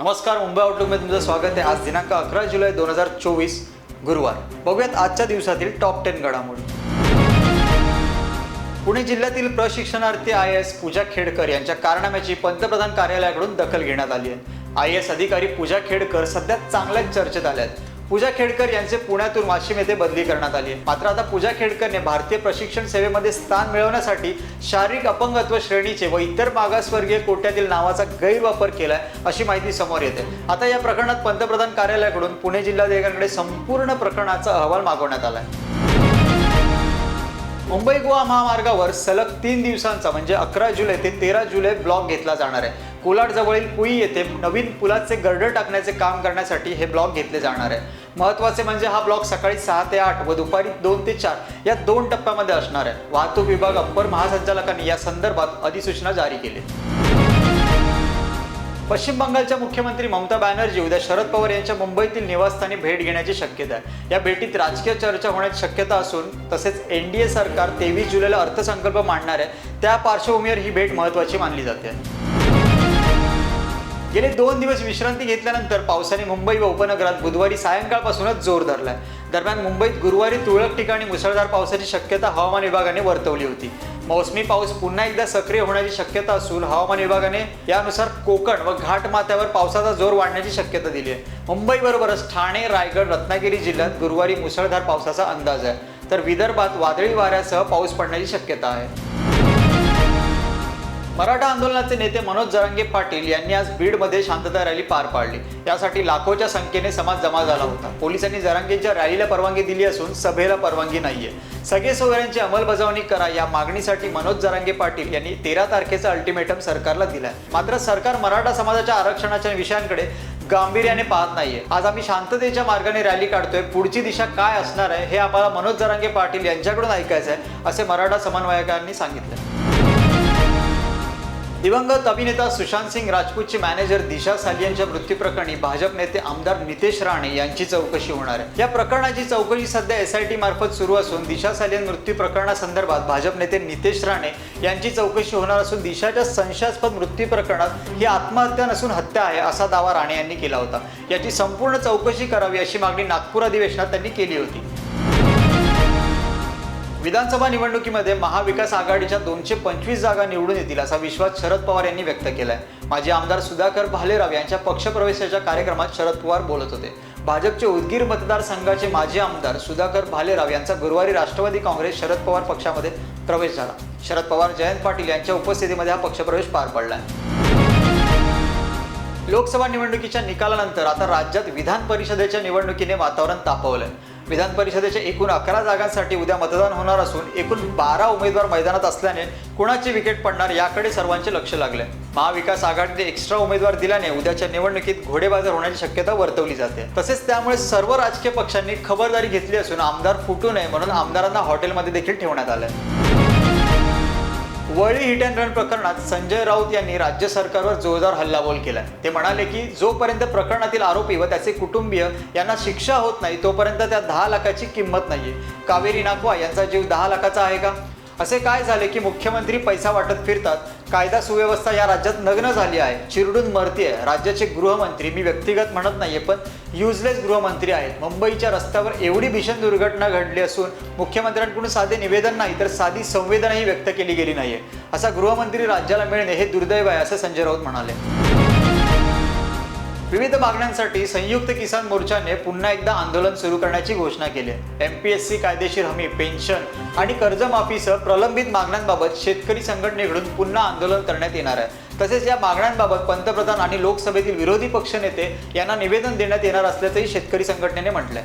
नमस्कार मुंबई आउटलुकमध्ये तुमचं स्वागत आहे. आज दिनांक अकरा जुलै दोन हजार चोवीस गुरुवार. बघूयात आजच्या दिवसातील टॉप टेन घडामोडी. पुणे जिल्ह्यातील प्रशिक्षणार्थी आय एस पूजा खेडकर यांच्या कारनाम्याची पंतप्रधान कार्यालयाकडून दखल घेण्यात आली आहे. आय एस अधिकारी पूजा खेडकर सध्या चांगल्याच चर्चेत आल्या आहेत पूजा खेडकर यांचे पुण्यातून वाशिम येथे बदली करण्यात आली आहे. मात्र आता पूजा खेडकरने भारतीय प्रशिक्षण सेवेमध्ये स्थान मिळवण्यासाठी शारीरिक अपंगत्व श्रेणीचे व इतर मागासवर्गीय कोट्यातील नावाचा गैरवापर केलाय अशी माहिती समोर येते. आता या प्रकरणात पंतप्रधान कार्यालयाकडून पुणे जिल्हाधिकाऱ्यांकडे संपूर्ण प्रकरणाचा अहवाल मागवण्यात आलाय. मुंबई गोवा महामार्गावर सलग तीन दिवसांचा म्हणजे अकरा जुलै ते तेरा जुलै ब्लॉक घेतला जाणार आहे. कोलाड जवळील पुई येथे नवीन पुलाचे गर्डर टाकण्याचे काम करण्यासाठी हे ब्लॉक घेतले जाणार आहे. महत्त्वाचे म्हणजे हा ब्लॉक सकाळी सहा ते आठ व दुपारी दोन ते चार या दोन टप्प्यामध्ये असणार आहे. वाहतूक विभाग अप्पर महासंचालकांनी या संदर्भात अधिसूचना जारी केली. पश्चिम बंगालच्या मुख्यमंत्री ममता बॅनर्जी उद्या शरद पवार यांच्या मुंबईतील निवासस्थानी भेट घेण्याची शक्यता आहे. या भेटीत राजकीय चर्चा होण्याची शक्यता असून तसेच एन डी ए सरकार तेवीस जुलैला अर्थसंकल्प मांडणार आहे. त्या पार्श्वभूमीवर ही भेट महत्त्वाची मानली जाते. गेले दोन दिवस विश्रांती घेतल्यानंतर पावसाने मुंबई व उपनगरात बुधवारी सायंकाळपासूनच जोर धरलाय. दरम्यान मुंबईत गुरुवारी तुरळक ठिकाणी मुसळधार पावसाची शक्यता हवामान विभागाने वर्तवली होती. मौसमी पाऊस पुन्हा एकदा सक्रिय होण्याची शक्यता असून हवामान विभागाने यानुसार कोकण व घाटमाथ्यावर पावसाचा जोर वाढण्याची शक्यता दिली आहे. मुंबईबरोबरच ठाणे रायगड रत्नागिरी जिल्ह्यात गुरुवारी मुसळधार पावसाचा अंदाज आहे. तर विदर्भात वादळी वाऱ्यासह पाऊस पडण्याची शक्यता आहे. मराठा आंदोलनाचे नेते मनोज जरांगे पाटील यांनी आज बीडमध्ये शांतता रॅली पार पाडली. यासाठी लाखोच्या संख्येने समाज जमा झाला होता. पोलिसांनी जरांगेच्या रॅलीला परवानगी दिली असून सभेला परवानगी नाहीये. सगळे सोयऱ्यांची अंमलबजावणी करा या मागणीसाठी मनोज जरांगे पाटील यांनी तेरा तारखेचा अल्टिमेटम सरकारला दिलाय. मात्र सरकार मराठा समाजाच्या आरक्षणाच्या विषयांकडे गांभीर्याने पाहत नाहीये. आज आम्ही शांततेच्या मार्गाने रॅली काढतोय. पुढची दिशा काय असणार आहे हे आम्हाला मनोज जरांगे पाटील यांच्याकडून ऐकायचं आहे असे मराठा समन्वयकांनी सांगितले दिवंगत अभिनेता सुशांत सिंग राजपूतचे मॅनेजर दिशा सालियांच्या मृत्यूप्रकरणी भाजप नेते आमदार नितेश राणे यांची चौकशी होणार. आहे या प्रकरणाची चौकशी सध्या एस आय टी मार्फत सुरू असून दिशा सालियन मृत्यू प्रकरणासंदर्भात भाजप नेते नितेश राणे यांची चौकशी होणार असून दिशाच्या संशयास्पद मृत्यू प्रकरणात ही आत्महत्या नसून हत्या आहे असा दावा राणे यांनी केला होता. याची संपूर्ण चौकशी करावी अशी मागणी नागपूर अधिवेशनात त्यांनी केली होती. विधानसभा निवडणुकीमध्ये महाविकास आघाडीच्या दोनशे पंचवीस जागा निवडून येतील असा विश्वास शरद पवार यांनी व्यक्त केलाय. माजी आमदार सुधाकर भालेराव यांच्या पक्षप्रवेशाच्या कार्यक्रमात शरद पवार बोलत होते. भाजपचे उदगीर मतदारसंघाचे माजी आमदार सुधाकर भालेराव यांचा गुरुवारी राष्ट्रवादी काँग्रेस शरद पवार पक्षामध्ये प्रवेश झाला. शरद पवार जयंत पाटील यांच्या उपस्थितीमध्ये हा पक्षप्रवेश पार पडलाय. लोकसभा निवडणुकीच्या निकालानंतर आता राज्यात विधान परिषदेच्या निवडणुकीने वातावरण तापवलंय. विधान परिषदेच्या एकूण अकरा जागांसाठी उद्या मतदान होणार असून एकूण बारा उमेदवार मैदानात असल्याने कुणाची विकेट पडणार याकडे सर्वांचे लक्ष लागले महाविकास आघाडीने एक्स्ट्रा उमेदवार दिल्याने उद्याच्या निवडणुकीत घोडेबाजार होण्याची शक्यता वर्तवली जाते. तसेच त्यामुळे सर्व राजकीय पक्षांनी खबरदारी घेतली असून आमदार फुटू नये म्हणून आमदारांना हॉटेलमध्ये देखील ठेवण्यात आलंय. वळी हिट अँड रन प्रकरणात संजय राऊत यांनी राज्य सरकारवर जोरदार हल्लाबोल केला ते म्हणाले की जोपर्यंत प्रकरणातील आरोपी व त्याचे कुटुंबीय यांना शिक्षा होत नाही तोपर्यंत त्या दहा लाखाची किंमत नाहीये. कावेरी नागवा यांचा जीव दहा लाखाचा आहे का? असे काय झाले की मुख्यमंत्री पैसा वाटत फिरतात? कायदा सुव्यवस्था या राज्यात नग्न झाली आहे. चिरडून मरतीये. राज्याचे गृहमंत्री मी व्यक्तिगत म्हणत नाहीये पण युजलेस गृहमंत्री आहेत. मुंबईच्या रस्त्यावर एवढी भीषण दुर्घटना घडली असून मुख्यमंत्र्यांकडून साधे निवेदन नाही तर साधी संवेदनाही व्यक्त केली गेली नाहीये. असा गृहमंत्री राज्याला मिळणे हे दुर्दैव आहे असे संजय राऊत म्हणाले. विविध मागण्यांसाठी संयुक्त किसान मोर्चाने पुन्हा एकदा आंदोलन सुरू करण्याची घोषणा केली आहे. एम पी एस सी कायदेशीर हमी पेन्शन आणि कर्जमाफीसह प्रलंबित मागण्यांबाबत शेतकरी संघटनेकडून पुन्हा आंदोलन करण्यात येणार आहे. तसेच या मागण्यांबाबत पंतप्रधान आणि लोकसभेतील विरोधी पक्षनेते यांना निवेदन देण्यात येणार असल्याचंही शेतकरी संघटनेने म्हटलंय.